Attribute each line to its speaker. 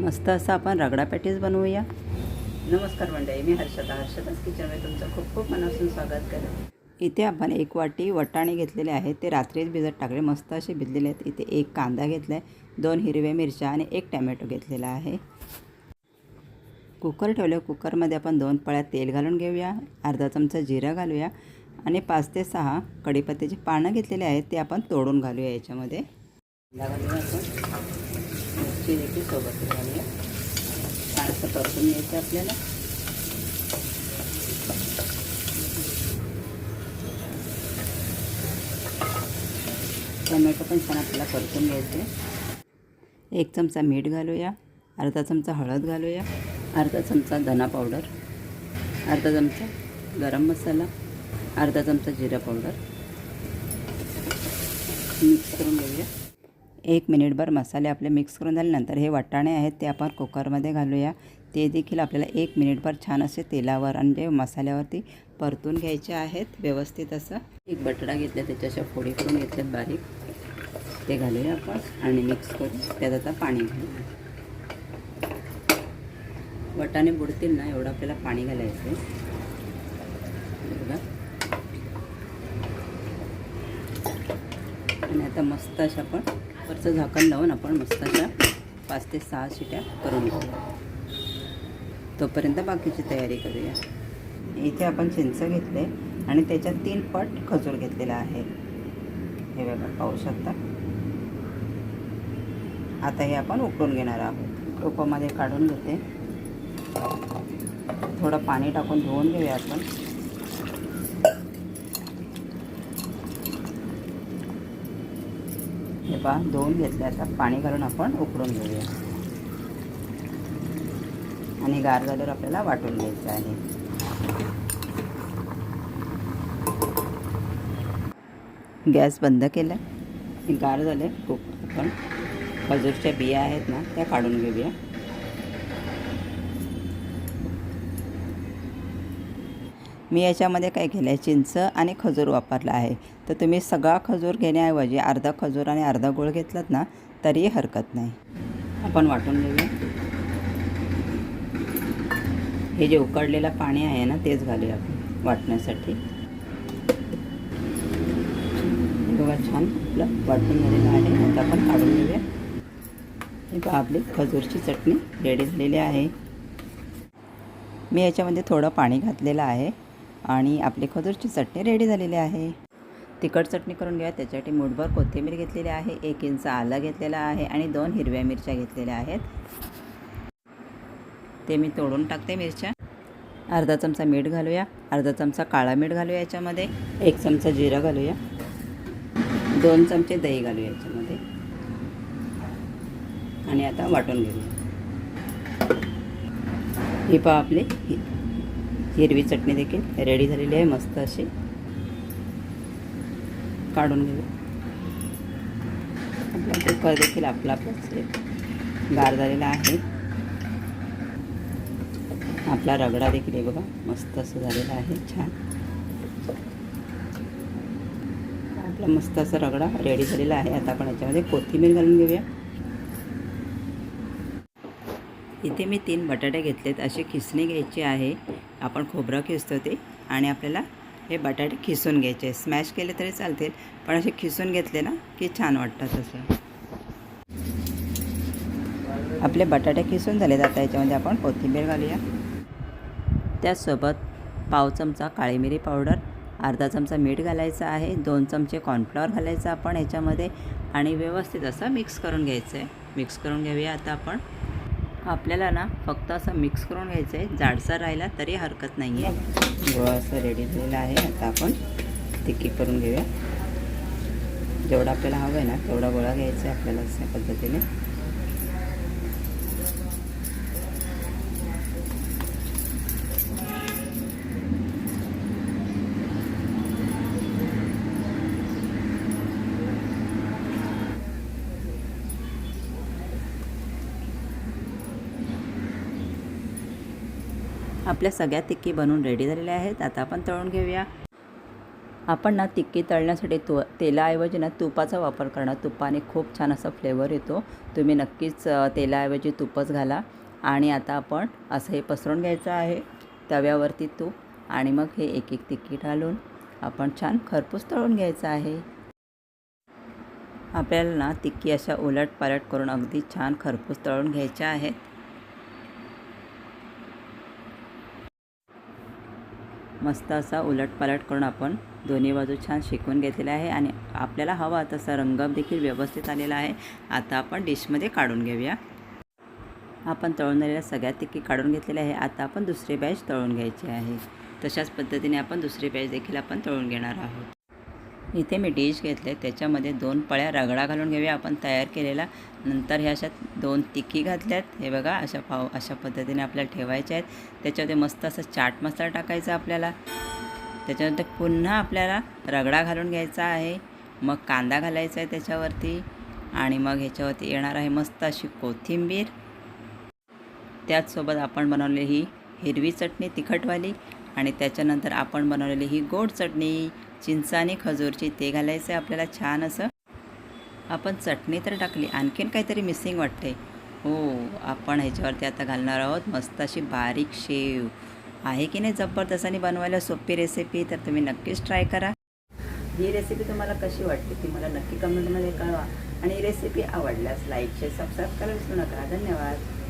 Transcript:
Speaker 1: मस्त असं आपण रगडा पॅटीस बनवूया. नमस्कार मंडळी मी हर्षदा. हर्षदाच किचनमध्ये तुमचं खूप खूप मनापासून स्वागत करते. इथे आपण एक वाटी वटाणे घेतलेले आहेत. ते रात्रीच भिजत टाकले. मस्त असे भिजलेले आहेत. इथे एक कांदा घेतला आहे दोन हिरव्या मिरच्या आणि एक टॅमॅटो घेतलेला आहे. कुकर ठेवलं. कुकरमध्ये आपण दोन पळ्या तेल घालून घेऊया अर्धा चमचा जिरा घालूया आणि पाच ते सहा कढीपत्त्याची पानं घेतलेली आहेत ते आपण तोडून घालूया याच्यामध्ये. मिरची देखील सोबत घालूया छानसं परतून घ्यायचं आपल्याला. टोमॅटो पण छान आपल्याला परतून घ्यायचे एक चमचा मीठ घालूया अर्धा चमचा हळद घालूया अर्धा चमचा धना पावडर अर्धा चमचा गरम मसाला अर्धा चमचा जिरा पावडर. मिक्स करून घेऊया. एक मिनिटभर मसाले आपले मिक्स करून झाल्यानंतर हे वाटाणे आहेत ते आपण कुकरमध्ये घालूया. ते देखील आपल्याला एक मिनिटभर छान असे तेलावर आणि जे मसाल्यावरती परतून घ्यायचे आहेत व्यवस्थित असं. एक बटाटा घेतला त्याच्या फोडी करून घेतल्यात बारीक. ते घालूया आपण आणि मिक्स करून त्यात आता पाणी घालूया. वटाणे बुडतील ना एवढं आपल्याला पाणी घालायचं आहे. बघा. आणि आता मस्त अशा आपण कुकरचं झाकण लावून आपण मस्त अशा पाच ते सहा शिट्या करून घेऊया. तोपर्यंत बाकीची तयारी करूया. इथे आपण चिंच घेतले आणि त्याच्यात तीन पट खजूर घेतलेला आहे. हे बघा पाहू शकता? आता हे आपण उकळून घेणार आहोत. टोपामध्ये काढून घेते. थोडं पाणी टाकून धुवून घेऊया आपण. हे पहा दोन घेतले आता पाणी घालून आपण उकळून घेऊया. आणि गार झाल्यावर आपल्याला वाटून घ्यायचं आहे. गॅस बंद केला गार झाले खूप आपण खजूरच्या बिया आहेत ना त्या काढून घेऊया. मी याच्यामध्ये काय केलं आहे? चिंच आणि खजूर वापरला आहे. तर तुम्ही सगळा खजूर घेण्याऐवजी अर्धा खजूर आणि अर्धा गुळ घेतलात ना तरी हरकत नाही. आपण वाटून घेऊया. हे जे उकडलेलं पाणी आहे ना तेच घालूया आपण वाटण्यासाठी. बघा छान आपलं वाटून झालेलं आहे. आता आपण काढून घेऊया. हे बघा आपली खजूरची चटणी रेडी झालेली आहे. मी याच्यामध्ये थोडं पाणी घातलेलं आहे. आणि आपली खजूरची चटणी रेडी झालेली आहे. तिखट चटणी करून घ्या त्याच्यासाठी मुठभर कोथिंबीर घेतलेली आहे. एक इंच आलं घेतलेलं आहे आणि दोन हिरव्या मिरच्या घेतलेल्या आहेत. ते मी तोडून टाकते मिरच्या. अर्धा चमचा मीठ घालूया. अर्धा चमचा काळा मीठ घालूया याच्यामध्ये. एक चमचा जिरा घालूया. दोन चमचे दही घालूया याच्यामध्ये. आणि आता वाटून घेऊया. ही पहा आपली हिरवी चटणी देखील रेडी झालेली आहे मस्त अशी. काढून घेऊया. आपला कुकर देखील आपला आपलाच गार झालेला आहे. आपला रगडा देखील आहे बघा. मस्त असं झालेला आहे. छान. आपला मस्त असा रगडा रेडी झालेला आहे. आता आपण याच्यामध्ये कोथिंबीर घालून घेऊया. इथे मी तीन बटाटे घेतलेत. असे खिसणी घ्यायची आहे. आपण खोबरं खिसतो ते. आणि आपल्याला हे बटाटे खिसून घ्यायचे. स्मॅश केले तरी चालतील. पण असे खिसून घेतले ना की छान वाटतात असं आपले बटाटे खिसून झाले आता. याच्यामध्ये आपण कोथिंबीर घालूया. त्याचसोबत पाव चमचा काळी मिरी पावडर अर्धा चमचा मीठ घालायचं आहे. दोन चमचे कॉर्नफ्लॉवर घालायचं आपण याच्यामध्ये. आणि व्यवस्थित असं मिक्स करून घ्यायचं आहे. मिक्स करून घेऊया आता आपण. आपल्याला ना फक्त असं मिक्स करून घ्यायचं आहे. जाडसर राहिला तरी हरकत नाही आहे गोळा असं रेडी झालेला आहे. आता आपण तिकी करून घेऊया. जेवढा आपल्याला हवं आहे ना तेवढा गोळा घ्यायचा आहे आपल्याला अशा पद्धतीने. आपल्या सगळ्या तिक्की बनवून रेडी झालेल्या आहेत. आता आपण तळून घेऊया. आपण ना तिक्की तळण्यासाठी तु तेलाऐवजी ना तुपाचा वापर करणार. तुपाने खूप छान असा फ्लेवर येतो. तुम्ही नक्कीच तेलाऐवजी तुपच घाला. आणि आता आपण असं हे पसरून घ्यायचं आहे. तव्यावरती तूप आणि मग हे एक एक तिक्की घालून आपण छान खरपूस तळून घ्यायचं आहे. आपल्याला ना तिक्की अशा उलट पालट करून अगदी छान खरपूस तळून घ्यायच्या आहेत. मस्त असा उलटपालट करून आपण दोन्ही बाजू छान शेकून घेतलेला आहे आणि आपल्याला हवा तसा रंग देखील व्यवस्थित आलेला आहे. आता आपण डिशमध्ये काढून घेऊया. आपण तळून झालेल्या सगळ्यात तिकी काढून घेतलेले आहे. आता आपण दुसरी बॅच तळून घ्यायची आहे. तशाच पद्धतीने आपण दुसरी बॅच देखील आपण तळून घेणार आहोत. इथे मी डिश घेतले त्याच्यामध्ये दोन पळ्या रगडा घालून घेऊया. आपण तयार केलेला. नंतर ह्या अशा दोन तिक्की घातल्यात. हे बघा अशा पाव अशा पद्धतीने आपल्याला ठेवायच्या आहेत. त्याच्यामध्ये मस्त असं चाट मसाला टाकायचा आपल्याला. त्याच्यानंतर पुन्हा आपल्याला रगडा घालून घ्यायचा आहे. मग कांदा घालायचा आहे त्याच्यावरती. आणि मग ह्याच्यावरती येणार आहे मस्त अशी कोथिंबीर. त्याचसोबत आपण बनवलेली ही हिरवी चटणी तिखटवाली. आणि त्याच्यानंतर आपण बनवलेली ही गोड चटणी. चिंच आणि खजूरची ते घालायचं आहे आपल्याला छान असं. आपण चटणी तर टाकली आणखीन काहीतरी मिसिंग वाटते हो आपण ह्याच्यावरती आता घालणार आहोत मस्त अशी बारीक शेव. आहे की नाही जबरदस्ताने बनवायला सोपी रेसिपी तर तुम्ही नक्कीच ट्राय करा. ही रेसिपी तुम्हाला कशी वाटते ती मला नक्की कमेंटमध्ये कळवा. आणि ही रेसिपी आवडल्यास लाईक शेअर सबस्क्राईब करायला विसरू नका. धन्यवाद.